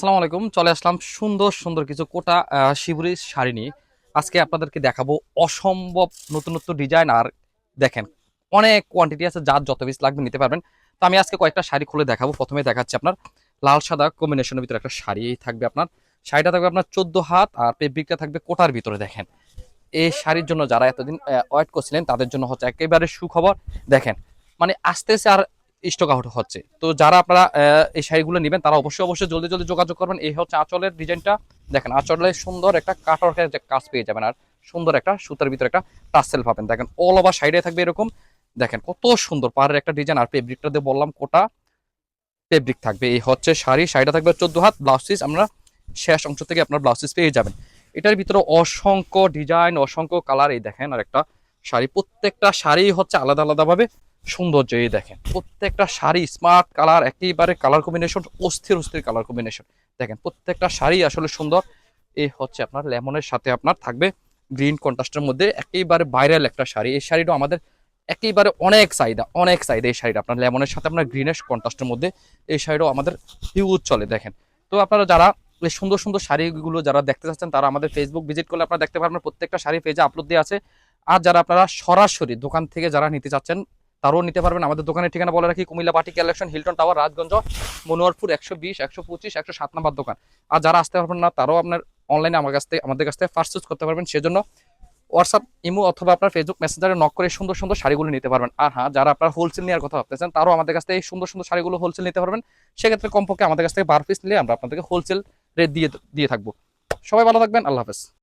আসসালামু আলাইকুম, চলে আসলাম সুন্দর সুন্দর কিছু কোটা শিবুরি শাড়ি নিয়ে। আজকে আপনাদেরকে দেখাবো অসম্ভব নতুন নতুন ডিজাইন আর দেখেন, অনেক কোয়ান্টিটি আছে, যার যত পিস লাগবে নিতে পারবেন। তো আমি আজকে কয়েকটা শাড়ি খুলে দেখাবো, প্রথমে দেখাচ্ছি আপনার লাল, সাদা কম্বিনেশনের ভিতরে একটা শাড়ি থাকবে আপনার। শাড়িটা থাকবে আপনার চোদ্দ হাত আর ফেব্রিকটা থাকবে কোটার ভিতরে, দেখেন। এই শাড়ির জন্য যারা এতদিন ওয়েট করছিলেন, তাদের জন্য হচ্ছে একেবারে সুখবর। দেখেন মানে আস্তে আস্তে আর স্টক আউট হচ্ছে। তো যারা আপনারা এই শাড়িগুলো নেবেন, তারা অবশ্যই অবশ্যই জলদি জলদি যোগাযোগ করবেন। এই হচ্ছে আঁচলের ডিজাইনটা। দেখেন আঁচলে সুন্দর একটা যে কাজ পেয়ে যাবেন, আর সুন্দর একটা সুতার ভিতরে একটা টাসেল পাবেন। দেখেন অল ওভার সাইডে থাকবে এরকম। দেখেন, কত সুন্দর পাড়ের একটা ডিজাইন আর ফেব্রিকটা দিয়ে বললাম, কোটা ফেব্রিক থাকবে। এই হচ্ছে শাড়ি, শাড়িটা থাকবে চোদ্দ হাত ব্লাউজ পিস আমরা শেষ অংশ থেকে আপনার ব্লাউজ পিস পেয়ে যাবেন। এটার ভিতরে অসংখ্য ডিজাইন অসংখ্য কালার এই দেখেন আর একটা শাড়ি। প্রত্যেকটা শাড়ি হচ্ছে আলাদা আলাদাভাবে সৌন্দর্য এই দেখেন। প্রত্যেকটা শাড়ি স্মার্ট কালার একেবারে কালার কম্বিনেশন অস্থির অস্থির কালার কম্বিনেশন দেখেন, প্রত্যেকটা শাড়ি আসলে সুন্দর। এই হচ্ছে আপনার লেমনের সাথে আপনার থাকবে গ্রিন কন্ট্রাস্টের মধ্যে একেবারে ভাইরাল একটা শাড়ি। এই শাড়িটা আমাদের একেবারে অনেক চাহিদা অনেক চাহিদা এই শাড়িটা। আপনার লেমনের সাথে আপনার গ্রিনেশ কন্ট্রাস্টের মধ্যে এই শাড়িটাও আমাদের হিউজ চলে, দেখেন। তো আপনারা যারা এই সুন্দর সুন্দর শাড়িগুলো যারা দেখতে চাচ্ছেন, তারা আমাদের ফেসবুক ভিজিট করলে আপনারা দেখতে পারবেন, প্রত্যেকটা শাড়ি পেজে আপলোড দেওয়া আছে। আর যারা আপনারা সরাসরি দোকান থেকে যারা নিতে চাচ্ছেন তারাও নিতে পারবেন। আমাদের দোকানের ঠিকানা বলে রাখি, Comilla party collection, Hilton tower, Rajganj Monoarpur একশো বিশ, একশো পঁচিশ, একশো সাত নাম্বার দোকান। আর যারা আসতে পারবেন না, তারাও আপনার অনলাইনে আমার কাছ থেকে আমাদের কাছ থেকে ফার্স্ট চুজ করতে পারবেন। সেজন্য হোয়াটসঅ্যাপ ইমো অথবা আপনার ফেসবুক মেসেঞ্জারে নক করে সুন্দর সুন্দর শাড়িগুলো নিতে পারবেন। আর হ্যাঁ যারা আপনার হোলসেল নেওয়ার কথা ভাবতেছেন, তারাও আমাদের কাছ থেকে এই সুন্দর সুন্দর শাড়িগুলো হোলসেল নিতে পারবেন। সেক্ষেত্রে কমপক্ষে আমাদের কাছ থেকে বার পিস নিলে আমরা আপনাদেরকে হোলসেল রেট দিয়ে দিয়ে থাকব। সবাই ভালো থাকবেন, আল্লাহ হাফেজ।